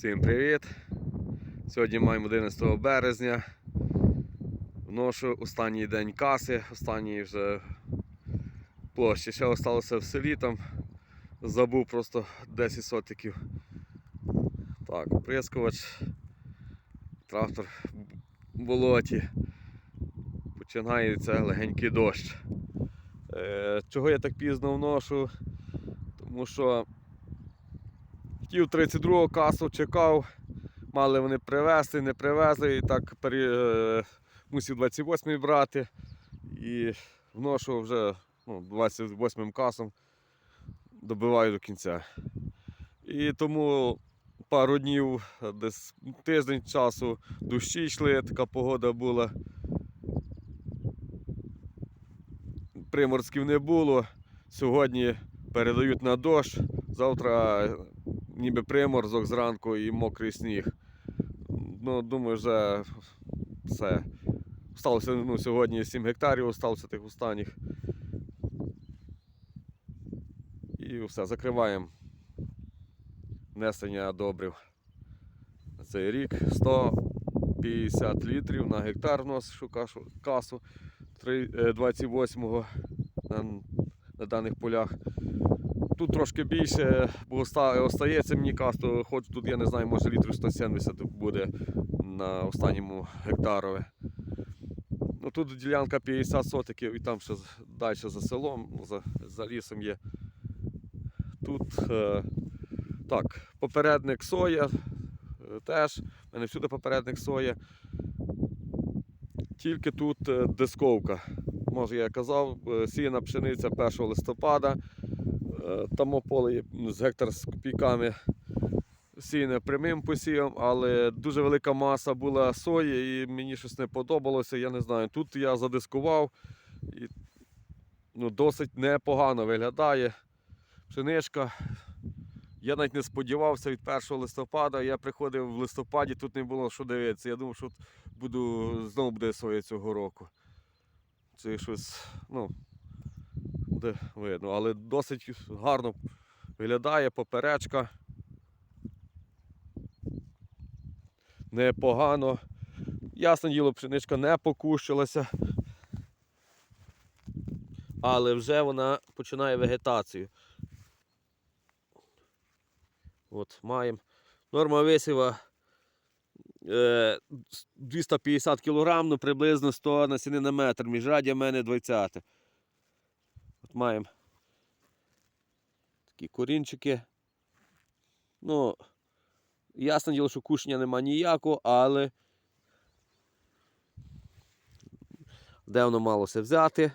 Всім привіт! Сьогодні маємо 11 березня. Вношу останній день каси, останній вже площі. Ще залишилося в селі там. Забув просто 10 сотиків. Так, оприскувач, трактор в болоті. Починається легенький дощ. Е, чого я так пізно вношу? Тому що Хотів 32-го касу, чекав, мали вони привезти, не привезли, і так пере... е, мусив 28-й брати. І вношу вже ну, 28-м касом, добиваю до кінця. І тому пару днів, десь тиждень часу дощі йшли, така погода була. Приморськів не було. Сьогодні передають на дощ. Завтра ніби приморзок зранку і мокрий сніг. Ну, думаю, вже все. Осталося ну, сьогодні 7 гектарів, осталося тих останніх. І все, закриваємо внесення добрив. Цей рік 150 літрів на гектар вношу кашу- касу три- е, 28-го на, на даних полях. Тут трошки більше, бо остається мені касту, хоч тут я не знаю, може літрів 170 буде на останньому гектарове. Ну тут ділянка 50 сотиків і там ще далі за селом, за, за лісом є. Тут е, так, попередник соя е, теж. У мене всюди попередник соя. Тільки тут е, дисковка. Може я казав, е, сіяна пшениця 1 листопада. Е, Там поле з гектар з копійками сіяне прямим посівом, але дуже велика маса була сої і мені щось не подобалося. Я не знаю. Тут я задискував і ну, досить непогано виглядає. Пшеничка. Я навіть не сподівався від 1 листопада. Я приходив в листопаді, тут не було що дивитися. Я думав, що буду, знову буде соя цього року. Це щось, ну, буде видно, але досить гарно виглядає поперечка. Непогано. Ясне діло, пшеничка не покущилася. Але вже вона починає вегетацію. От, маємо. Норма висіва е, 250 кг, ну приблизно 100 насіни на метр. Міжрадя в мене 20. От маємо такі корінчики. Ну, ясне діло, що кушення нема ніякого, але де воно малося взяти.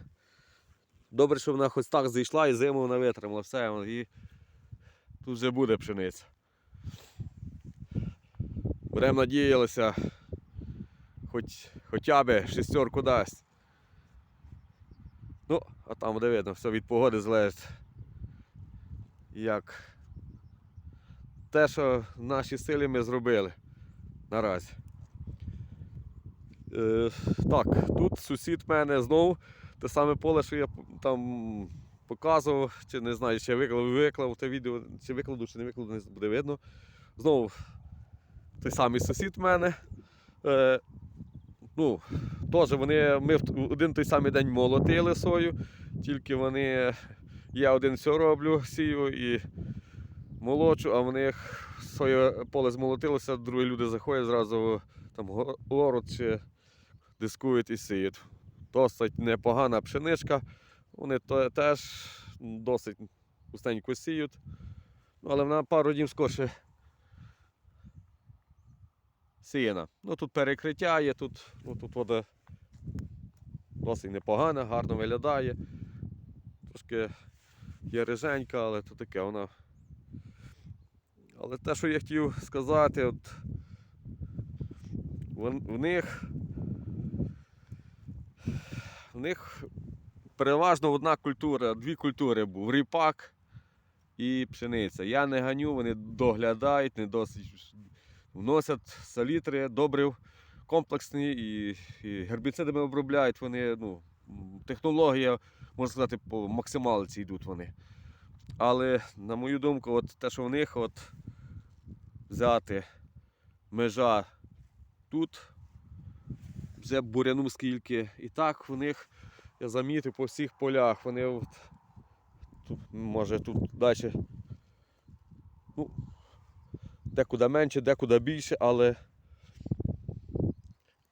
Добре, що вона хоч так зійшла і зиму вона витримала. Все, і тут вже буде пшениця. Будемо надіялися, хоч, хоча б шестерку дасть. Ну, а там буде видно, все від погоди залежить. Як те, що наші сили ми зробили наразі. Е, так, тут сусід мене знову те саме поле, що я там показував, чи не знаю, чи я виклав, виклав те відео, чи викладу, чи не викладу, не буде видно. Знову той самий сусід мене. Е, ну, теж вони, ми в один той самий день молотили сою, тільки вони, я один все роблю, сію і молочу, а в них своє поле змолотилося, другі люди заходять зразу там город чи дискують і сіють. Досить непогана пшеничка. Вони теж досить густенько сіють. Ну, але вона пару днів скорше сіяна. Ну тут перекриття є, тут, ну, тут вода досить непогана, гарно виглядає. Трошки є риженька, але то таке вона. Але те, що я хотів сказати, от в, них в них переважно одна культура, дві культури був ріпак і пшениця. Я не ганю, вони доглядають, не досить вносять салітри, добрив комплексні і, і гербіцидами обробляють вони. Ну, технологія, можна сказати, по максималці йдуть вони. Але, на мою думку, от те, що в них, от, взяти межа тут, вже буряну скільки. І так в них, я замітив по всіх полях, вони от, тут, може тут далі. Ну, декуди менше, декуди більше, але.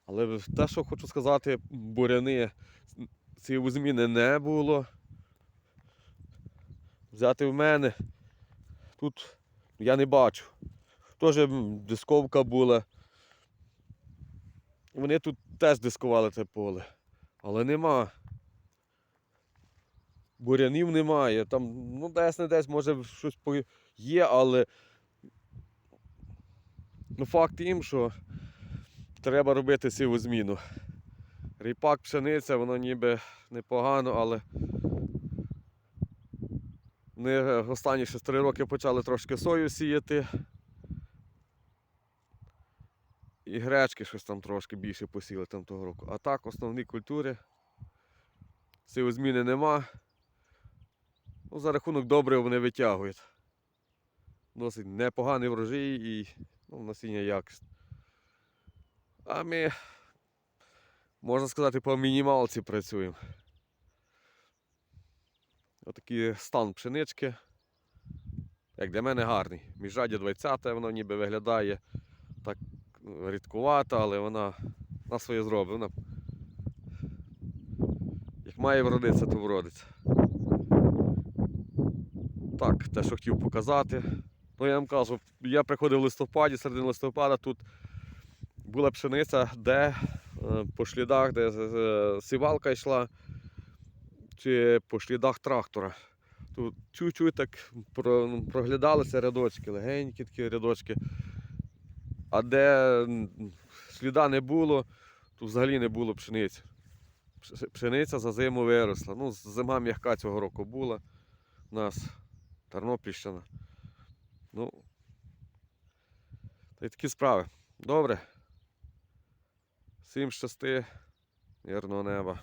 Але те, що хочу сказати, буряни цієї зміни не було. Взяти в мене. Тут я не бачу. Теж дисковка була. Вони тут теж дискували це поле. Але нема. Бурянів немає. Там, ну, десь не десь, може щось є, але. Ну, факт тим, що треба робити сіву зміну. Ріпак, пшениця, воно ніби непогано, але вони останні ще 3 роки почали трошки сою сіяти. І гречки щось там трошки більше посіли там того року. А так, основні культури. Сівозміни нема. Ну, за рахунок добрив вони витягують. Досить непоганий врожай і насіння якісне. А ми, можна сказати, по мінімалці працюємо. Отакий стан пшенички. Як для мене гарний. Міжраді 20 воно ніби виглядає так ну, рідкувато, але вона на своє зробить. Вона як має вродитися, то вродиться. Так, те, що хотів показати. Ну, я вам кажу, я приходив в листопаді, середину листопада, тут була пшениця, де е, по слідах, де сівалка йшла, чи по слідах трактора. Тут чуть-чуть так проглядалися рядочки, легенькі такі рядочки. А де сліда не було, то взагалі не було пшениці. Пшениця за зиму виросла. Ну, зима м'яка цього року була у нас Тернопільщина. Ну, та й такі справи. Добре. Всім щасти, мирного неба.